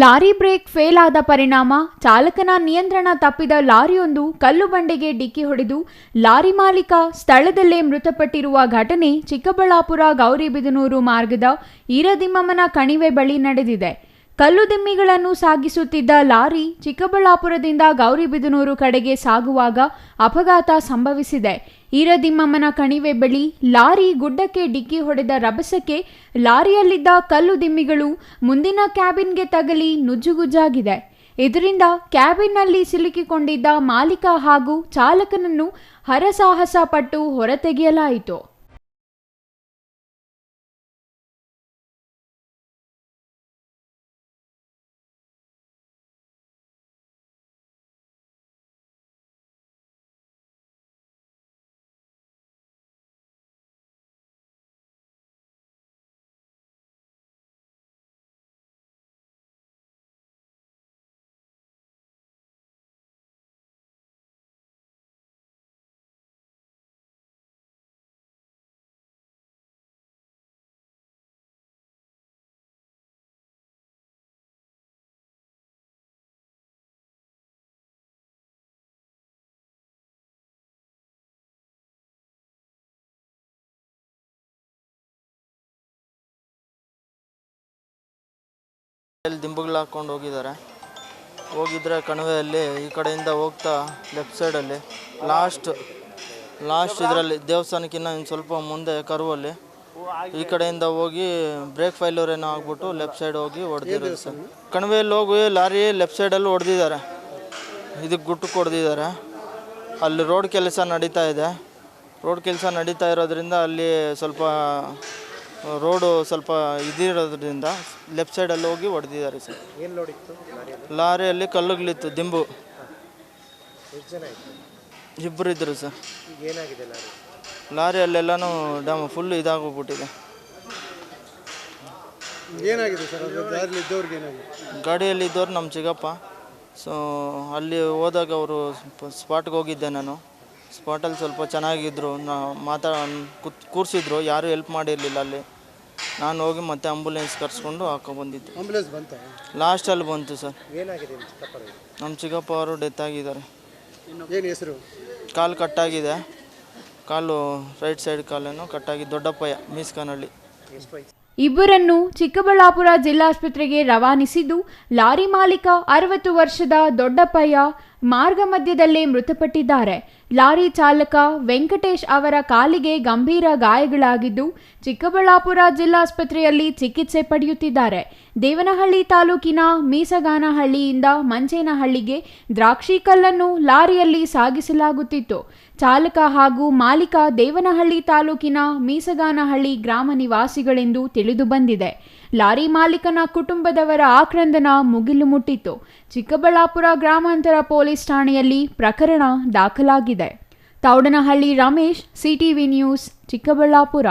Lorry break fail ಆದ ಪರಿಣಾಮ, ಚಾಲಕನ ನಿಯಂತ್ರಣ ತಪ್ಪಿದ ಲಾರಿಯೊಂದು ಕಲ್ಲು ಬಂಡೆಗೆ ಡಿಕ್ಕಿ ಹೊಡೆದು ಲಾರಿ ಮಾಲೀಕ ಸ್ಥಳದಲ್ಲೇ ಮೃತಪಟ್ಟಿರುವ ಘಟನೆ ಚಿಕ್ಕಬಳ್ಳಾಪುರ ಗೌರಿಬಿದನೂರು ಮಾರ್ಗದ ಈರದಿಮ್ಮಮ್ಮನ ಕಣಿವೆ ಬಳಿ ನಡೆದಿದೆ. ಕಲ್ಲು ದಿಮ್ಮಿಗಳನ್ನು ಸಾಗಿಸುತ್ತಿದ್ದ ಲಾರಿ ಚಿಕ್ಕಬಳ್ಳಾಪುರದಿಂದ ಗೌರಿಬಿದನೂರು ಕಡೆಗೆ ಸಾಗುವಾಗ ಅಪಘಾತ ಸಂಭವಿಸಿದೆ. ಈರದಿಮ್ಮಮ್ಮನ ಕಣಿವೆ ಬಳಿ ಲಾರಿ ಗುಡ್ಡಕ್ಕೆ ಡಿಕ್ಕಿ ಹೊಡೆದ ರಭಸಕ್ಕೆ ಲಾರಿಯಲ್ಲಿದ್ದ ಕಲ್ಲು ದಿಮ್ಮಿಗಳು ಮುಂದಿನ ಕ್ಯಾಬಿನ್ಗೆ ತಗಲಿ ನುಜ್ಜುಗುಜ್ಜಾಗಿದೆ. ಇದರಿಂದ ಕ್ಯಾಬಿನ್ನಲ್ಲಿ ಸಿಲುಕಿಕೊಂಡಿದ್ದ ಮಾಲೀಕ ಹಾಗೂ ಚಾಲಕನನ್ನು ಹರಸಾಹಸ ಪಟ್ಟು ಹೊರತೆಗೆಯಲಾಯಿತು. ಅಲ್ಲಿ ದಿಂಬುಗಳು ಹಾಕ್ಕೊಂಡು ಹೋಗಿದ್ದಾರೆ. ಹೋಗಿದ್ರೆ ಕಣಿವೆಯಲ್ಲಿ ಈ ಕಡೆಯಿಂದ ಹೋಗ್ತಾ ಲೆಫ್ಟ್ ಸೈಡಲ್ಲಿ ಲಾಸ್ಟ್ ಲಾಸ್ಟ್ ಇದರಲ್ಲಿ ದೇವಸ್ಥಾನಕ್ಕಿಂತ ಇನ್ನು ಸ್ವಲ್ಪ ಮುಂದೆ ಕರುವಲ್ಲಿ. ಈ ಕಡೆಯಿಂದ ಹೋಗಿ ಬ್ರೇಕ್ ಫೈಲರ್ ಏನೋ ಆಗ್ಬಿಟ್ಟು ಲೆಫ್ಟ್ ಸೈಡ್ ಹೋಗಿ ಹೊಡೆದಿರೋದು ಸರ್ ಕಣಿವೆಯಲ್ಲಿ ಹೋಗಿ ಲಾರಿ ಲೆಫ್ಟ್ ಸೈಡಲ್ಲಿ ಹೊಡೆದಿದ್ದಾರೆ. ಇದಕ್ಕೆ ಗುಟ್ಟು ಕೊಡ್ದಿದ್ದಾರೆ. ಅಲ್ಲಿ ರೋಡ್ ಕೆಲಸ ನಡೀತಾ ಇದೆ. ರೋಡ್ ಕೆಲಸ ನಡೀತಾ ಇರೋದ್ರಿಂದ ಅಲ್ಲಿ ಸ್ವಲ್ಪ ರೋಡು ಸ್ವಲ್ಪ ಇದಿರೋದ್ರಿಂದ ಲೆಫ್ಟ್ ಸೈಡಲ್ಲಿ ಹೋಗಿ ಹೊಡೆದಿದ್ದಾರೆ ಸರ್. ಏನು ನೋಡಿತ್ತು ಲಾರಿಯಲ್ಲಿ? ಕಲ್ಲುಗಳಿತ್ತು ದಿಂಬು. ಎಷ್ಟು ಜನ ಇತ್ತು ಇಬ್ಬರು ಇದ್ದರು ಸರ್. ಈಗ ಏನಾಗಿದೆ ಲಾರಿ? ಲಾರಿಯಲ್ಲೆಲ್ಲನೂ ಡ್ಯಾಮ್ ಫುಲ್ ಇದಾಗೋಗ್ಬಿಟ್ಟಿದೆ. ಏನಾಗಿದೆ ಸರ್ ಅದು? ದಾರಿಲಿ ಇದ್ದವ್ರಿಗೆ ಏನಾಗಿದೆ? ಗಾಡಿಯಲ್ಲಿ ಇದ್ದವ್ರು ನಮ್ಮ ಚಿಗಪ್ಪ. ಸೊ ಅಲ್ಲಿ ಹೋದಾಗ ಅವರು ಸ್ಪಾಟ್ಗೆ ಹೋಗಿದ್ದೆ ನಾನು. ಸ್ಪಾಟಲ್ಲಿ ಸ್ವಲ್ಪ ಚೆನ್ನಾಗಿದ್ದರು ನಾ ಮಾತಾ ಕೂತ್ ಕೂರಿಸಿದ್ರು ಯಾರೂ ಹೆಲ್ಪ್ ಮಾಡಿರಲಿಲ್ಲ ಅಲ್ಲಿ. ನಾನು ಹೋಗಿ ಮತ್ತೆ ಆಂಬುಲೆನ್ಸ್ ಕರ್ಸ್ಕೊಂಡು ಹಾಕೊಬಂದಿದ್ದೆ ಆಂಬುಲೆನ್ಸ್ ಬಂತ? ಲಾಸ್ಟಲ್ಲಿ ಬಂತು ಸರ್. ಏನಾಗಿದೆ ನಿಮ್ಮ ಚಿಕ್ಕಪ್ಪ ಅವರು ಡೆತ್ ಆಗಿದ್ದಾರೆ. ಏನು ಹೆಸರು? ಕಾಲು ಕಟ್ಟಾಗಿದೆ. ಕಾಲು ರೈಟ್ ಸೈಡ್ ಕಾಲೇನೋ ಕಟ್ಟಾಗಿ ದೊಡ್ಡಪ್ಪಯ್ಯ ಮೀಸ್ಕನಹಳ್ಳಿ. ಇಬ್ಬರನ್ನು ಚಿಕ್ಕಬಳ್ಳಾಪುರ ಜಿಲ್ಲಾಸ್ಪತ್ರೆಗೆ ರವಾನಿಸಿದ್ದು ಲಾರಿ ಮಾಲೀಕ ಅರವತ್ತು ವರ್ಷದ ದೊಡ್ಡಪ್ಪಯ್ಯ ಮಾರ್ಗ ಮಧ್ಯದಲ್ಲೇ ಮೃತಪಟ್ಟಿದ್ದಾರೆ. ಲಾರಿ ಚಾಲಕ ವೆಂಕಟೇಶ್ ಅವರ ಕಾಲಿಗೆ ಗಂಭೀರ ಗಾಯಗಳಾಗಿದ್ದು, ಚಿಕ್ಕಬಳ್ಳಾಪುರ ಜಿಲ್ಲಾಸ್ಪತ್ರೆಯಲ್ಲಿ ಚಿಕಿತ್ಸೆ ಪಡೆಯುತ್ತಿದ್ದಾರೆ. ದೇವನಹಳ್ಳಿ ತಾಲೂಕಿನ ಮೀಸಗಾನಹಳ್ಳಿಯಿಂದ ಮಂಚೇನಹಳ್ಳಿಗೆ ದ್ರಾಕ್ಷಿ ಕಲ್ಲನ್ನು ಲಾರಿಯಲ್ಲಿ ಸಾಗಿಸಲಾಗುತ್ತಿತ್ತು. ಚಾಲಕ ಹಾಗೂ ಮಾಲೀಕ ದೇವನಹಳ್ಳಿ ತಾಲೂಕಿನ ಮೀಸಗಾನಹಳ್ಳಿ ಗ್ರಾಮ ನಿವಾಸಿಗಳೆಂದು ತಿಳಿದು ಬಂದಿದೆ ಲಾರಿ ಮಾಲೀಕನ ಕುಟುಂಬದವರ ಆಕ್ರಂದನ ಮುಗಿಲು ಮುಟ್ಟಿತ್ತು. ಚಿಕ್ಕಬಳ್ಳಾಪುರ ಗ್ರಾಮಾಂತರ ಪೊಲೀಸ್ ಠಾಣೆಯಲ್ಲಿ ಪ್ರಕರಣ ದಾಖಲಾಗಿದೆ. Thoudanahalli Ramesh CTV news Chikkaballapura.